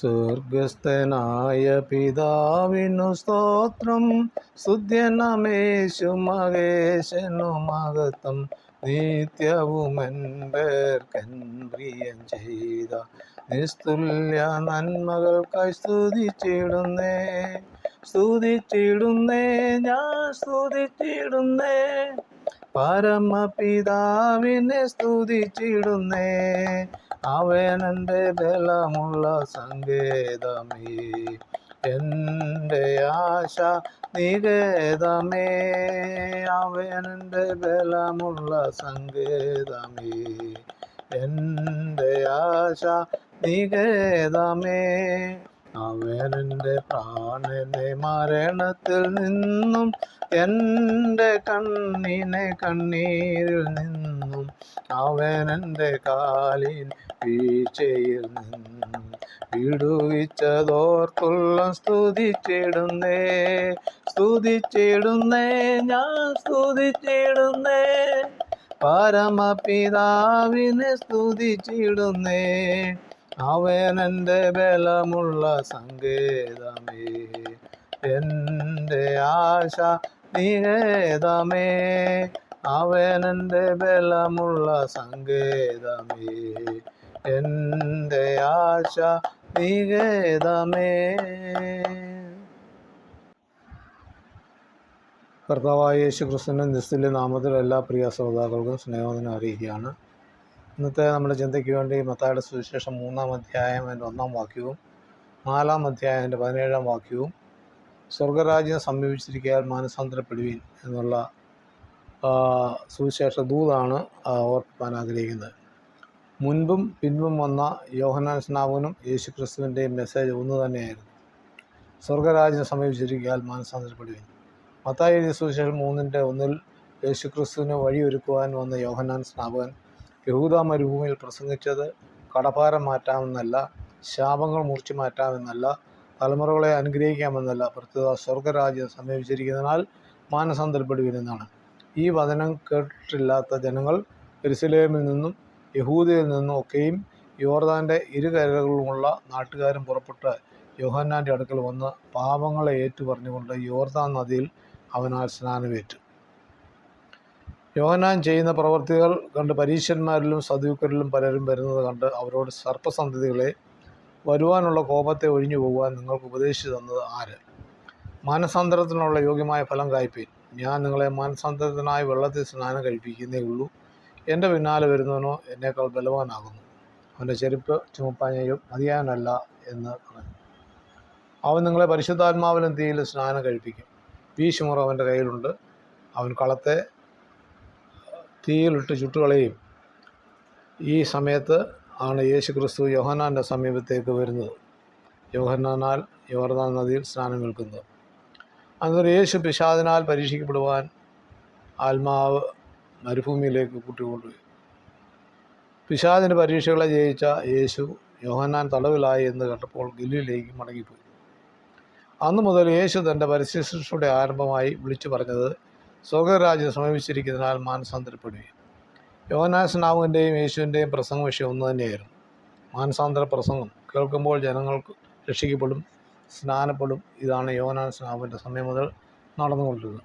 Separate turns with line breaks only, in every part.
സ്വർഗസ്ഥനായ പിതാവിനു സ്തോത്രം. സ്തുത്യനമേശു മഹേശനു മകത്തം നിത്യവും പ്രിയം ചെയ്ത നിസ്തുല്യ നന്മകൾക്കായി സ്തുതിച്ചിടുന്നേ. സ്തുതിച്ചിടുന്നേ ഞാൻ സ്തുതിച്ചിടുന്നേ. പരമപിതാവിനെ സ്തുതിച്ചിടുന്നേ. അവനെന്റെ ബലമുള്ള സങ്കേതമേ. എന്റെ ആശ നികേതമേ അവനെന്റെ ബലമുള്ള സങ്കേതമേ. എന്റെ ആശ നികേതമേ അവനെന്റെ പ്രാണനെ മരണത്തിൽ നിന്നും എന്റെ കണ്ണിനെ കണ്ണീരിൽ നിന്നും അവനെന്റെ കാലിൻ വീഴ്ചയിൽ നിന്നും വിടുവിച്ചതോർത്തുള്ള സ്തുതിച്ചിടുന്നേ സ്തുതിച്ചിടുന്നേ ഞാൻ സ്തുതിച്ചിടുന്നേ. പരമപിതാവിനെ സ്തുതിച്ചിടുന്നേ അവനെന്റെ ബലമുള്ള സങ്കേതമേ. എന്റെ ആശ നികേതമേ അവനെന്റെ ബലമുള്ള സങ്കേതമേ. എന്റെ ആശ നികേതമേ കർത്താവായ യേശു ക്രിസ്തുവിന്റെ നിസ്തുല്യ നാമത്തിൽ എല്ലാ പ്രിയ ശ്രോതാക്കൾക്കും സ്നേഹവന്ദനം അറിയിക്കുകയാണ്. ഇന്നത്തെ നമ്മുടെ ചിന്തയ്ക്ക് വേണ്ടി മത്തായുടെ സുവിശേഷം മൂന്നാം അധ്യായം അതിന്റെ ഒന്നാം വാക്യവും നാലാം അധ്യായം അതിന്റെ പതിനേഴാം വാക്യവും സ്വർഗരാജ്യം സമീപിച്ചിരിക്കാൻ മാനസാന്തരപ്പെടുവീൻ എന്നുള്ള സുവിശേഷ ദൂതാണ് ഓർക്കാൻ ആഗ്രഹിക്കുന്നത്. മുൻപും പിൻപും വന്ന യോഹനാൻ സ്നാപനും യേശു ക്രിസ്തുവിന്റെയും മെസ്സേജ് ഒന്ന് തന്നെയായിരുന്നു. സ്വർഗരാജ്യം സമീപിച്ചിരിക്കാൻ മാനസാന്തരപ്പെടുവീൻ. മത്തായി സുവിശേഷം മൂന്നിന്റെ ഒന്നിൽ യേശു ക്രിസ്തുവിന് വഴിയൊരുക്കുവാൻ വന്ന യോഹനാൻ സ്നാപകൻ യഹൂദ മരുഭൂമിയിൽ പ്രസംഗിച്ചത് കടഭാരം മാറ്റാമെന്നല്ല ശാപങ്ങൾ മുറിച്ചു മാറ്റാമെന്നല്ല തലമുറകളെ അനുഗ്രഹിക്കാമെന്നല്ല പ്രത്യേക സ്വർഗരാജ്യം സമീപിച്ചിരിക്കുന്നതിനാൽ മാനസാന്തരപ്പെടുവിനെന്നാണ് ഈ വചനം കേട്ടിട്ടില്ലാത്ത ജനങ്ങൾ എരുസലേമിൽ നിന്നും യഹൂദയിൽ നിന്നും ഒക്കെയും യോർദാന്റെ ഇരുകരകളിലുമുള്ള നാട്ടുകാരും പുറപ്പെട്ട് യോഹന്നാന്റെ അടുക്കൽ വന്ന് പാപങ്ങളെ ഏറ്റുപറഞ്ഞുകൊണ്ട് യോർദാൻ നദിയിൽ അവനാൽ സ്നാനമേറ്റു. യോഹന്നാൻ ചെയ്യുന്ന പ്രവർത്തികൾ കണ്ട് പരീശന്മാരിലും സദൂക്കരിലും പലരും വരുന്നത് കണ്ട് അവരോട് സർപ്പസന്ധതികളെ വരുവാനുള്ള കോപത്തെ ഒഴിഞ്ഞു പോകുവാൻ നിങ്ങൾക്ക് ഉപദേശിച്ചു തന്നത് ആര്? മാനസാന്തരത്തിനുള്ള യോഗ്യമായ ഫലം കായ്പീൻ ഞാൻ നിങ്ങളെ മാനസാന്തരത്തിനായി വെള്ളത്തിൽ സ്നാനം കഴിപ്പിക്കുന്നേ ഉള്ളൂ. എന്റെ പിന്നാലെ വരുന്നവനോ എന്നേക്കാൾ ബലവാനാകുന്നു. അവന്റെ ചെരുപ്പ് ചുമപ്പാനയും മതിയാനല്ല എന്ന് പറഞ്ഞു. അവൻ നിങ്ങളെ പരിശുദ്ധാത്മാവിലും തീയിൽ സ്നാനം കഴിപ്പിക്കും. വീശുമുറ അവന്റെ കയ്യിലുണ്ട്. അവൻ കളത്തെ തീയിലിട്ട് ചുട്ടുകളയും. ഈ സമയത്ത് ആണ് യേശു ക്രിസ്തു യോഹന്നാന്റെ സമീപത്തേക്ക് വരുന്നത്. യോഹന്നാനാൽ യോർദാൻ നദിയിൽ സ്നാനം നിൽക്കുന്നത് അന്നേരം യേശു പിശാദിനാൽ പരീക്ഷിക്കപ്പെടുവാൻ ആത്മാവ് മരുഭൂമിയിലേക്ക് കൂട്ടിക്കൊണ്ടുപോയി. പിശാദിന്റെ പരീക്ഷകളെ ജയിച്ച യേശു യോഹന്നാൻ തടവിലായി എന്ന് കേട്ടപ്പോൾ ഗില്ലിയിലേക്ക് മടങ്ങിപ്പോയി. അന്നു മുതൽ യേശു തന്റെ പരിശുശ്രൂഷയുടെ ആരംഭമായി വിളിച്ചു പറഞ്ഞത് സ്വർഗരാജ്യം സമീപിച്ചിരിക്കുന്നതിനാൽ മാനസാന്തരപ്പെടുകയും യോനാസ്നാവിന്റെയും യേശുവിന്റെയും പ്രസംഗ വിഷയം ഒന്ന് തന്നെയായിരുന്നു. മാനസാന്തര പ്രസംഗം കേൾക്കുമ്പോൾ ജനങ്ങൾക്ക് രക്ഷിക്കപ്പെടും സ്നാനപ്പെടും. ഇതാണ് യോനാസ്നാവിന്റെ സമയം മുതൽ നടന്നുകൊണ്ടിരുന്നത്.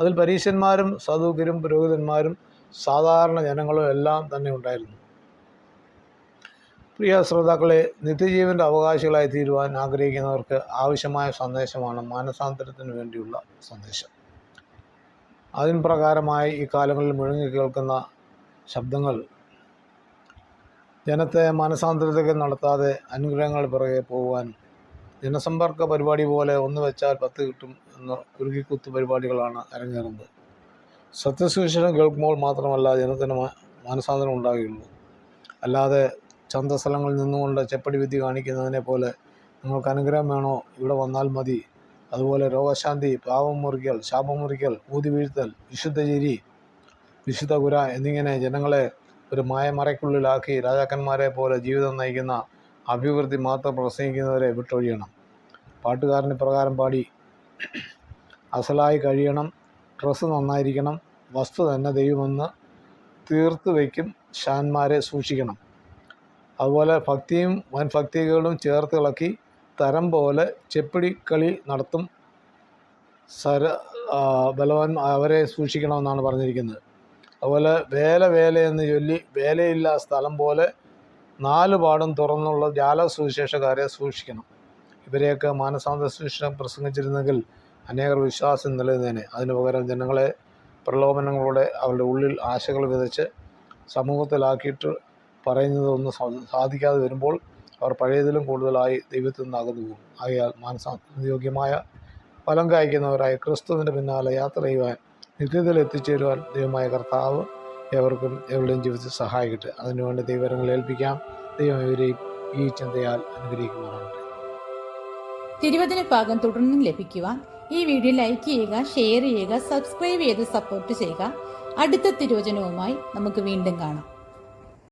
അതിൽ പരീശന്മാരും സദൂക്കരും പുരോഹിതന്മാരും സാധാരണ ജനങ്ങളും എല്ലാം തന്നെ ഉണ്ടായിരുന്നു. പ്രിയ ശ്രോതാക്കളെ നിത്യജീവന്റെ അവകാശികളായി തീരുവാൻ ആഗ്രഹിക്കുന്നവർക്ക് ആവശ്യമായ സന്ദേശമാണ് മാനസാന്തരത്തിന് വേണ്ടിയുള്ള സന്ദേശം. അതിന് പ്രകാരമായി ഈ കാലങ്ങളിൽ മുഴങ്ങി കേൾക്കുന്ന ശബ്ദങ്ങൾ. ജനത്തെ മാനസാന്തരത്തേക്ക് നടത്താതെ അനുഗ്രഹങ്ങൾ പിറകെ പോകുവാനും ജനസമ്പർക്ക പരിപാടി പോലെ ഒന്ന് വെച്ചാൽ പത്ത് കിട്ടും എന്ന ഉരുകിക്കുത്ത് പരിപാടികളാണ് അരങ്ങേറുന്നത്. സത്യസുവിശേഷം കേൾക്കുമ്പോൾ മാത്രമല്ല ജനത്തിന് മനസാന്തരം മാനസാന്തരം ഉണ്ടാകുകയുള്ളൂ അല്ലാതെ ചന്തസ്ഥലങ്ങളിൽ നിന്നുകൊണ്ട് ചെപ്പടി വിദ്യ കാണിക്കുന്നതിനെ പോലെ നിങ്ങൾക്ക് അനുഗ്രഹം വേണോ? ഇവിടെ വന്നാൽ മതി. അതുപോലെ രോഗശാന്തി പാവം മുറിക്കൽ ശാപം മുറിക്കൽ ഊതി വീഴ്ത്തൽ വിശുദ്ധ ചിരി വിശുദ്ധ കുര എന്നിങ്ങനെ ജനങ്ങളെ ഒരു മായമറയ്ക്കുള്ളിലാക്കി രാജാക്കന്മാരെ പോലെ ജീവിതം നയിക്കുന്ന അഭിവൃദ്ധി മാത്രം പ്രസംഗിക്കുന്നവരെ വിട്ടൊഴിയണം. പാട്ടുകാരന് പ്രകാരം പാടി അസലായി കഴിയണം ഡ്രസ്സ് നന്നായിരിക്കണം വസ്തു തന്നെ ദൈവമെന്ന് തീർത്ത് വയ്ക്കും ഷാന്മാരെ സൂക്ഷിക്കണം. അതുപോലെ ഭക്തിയും വൻ ഭക്തികളും ചേർത്ത് ഇളക്കി തരം പോലെ ചെപ്പിടി കളി നടത്തും സര ബലവൻ അവരെ സൂക്ഷിക്കണമെന്നാണ് പറഞ്ഞിരിക്കുന്നത്. അതുപോലെ വേല വേല എന്ന് ചൊല്ലി വേലയില്ല സ്ഥലം പോലെ നാല് പാടും തുറന്നുള്ള ജാല സുവിശേഷക്കാരെ സൂക്ഷിക്കണം. ഇവരെയൊക്കെ മാനസാന്ത സുവിശേഷം പ്രസംഗിച്ചിരുന്നെങ്കിൽ അനേകർ വിശ്വാസം നിലനിന്നേനെ. അതിനു പകരം ജനങ്ങളെ പ്രലോഭനങ്ങളോടെ അവരുടെ ഉള്ളിൽ ആശകൾ വിതച്ച് സമൂഹത്തിലാക്കിയിട്ട് പറയുന്നതൊന്നും സാധിക്കാതെ വരുമ്പോൾ അവർ പഴയതിലും കൂടുതലായി ദൈവത്തിൽ നിന്ന് അകന്നു പോകും ആകയാൽ മാനസാന്യോഗ്യമായ ഫലം കായ്ക്കുന്നവരായി ക്രിസ്തുവിന്റെ പിന്നാലെ യാത്ര ചെയ്യുവാൻ നിത്യത്തിൽ എത്തിച്ചേരുവാൻ ദൈവമായ കർത്താവ് എവർക്കും എവരുടെയും ജീവിതത്തിൽ സഹായിക്കട്ടെ. അതിനുവേണ്ടി ദൈവരങ്ങൾ ഏൽപ്പിക്കാം. ദൈവം ഇവരെയും ഈ ചിന്തയാൽ അനുഗ്രഹിക്കുമാറാകട്ടെ.
തിരുവചന ഭാഗം തുടർന്നും ലഭിക്കുവാൻ ഈ വീഡിയോ ലൈക്ക് ചെയ്യുക ഷെയർ ചെയ്യുക സബ്സ്ക്രൈബ് ചെയ്ത് സപ്പോർട്ട് ചെയ്യുക. അടുത്ത തിരുവചനവുമായി നമുക്ക് വീണ്ടും കാണാം.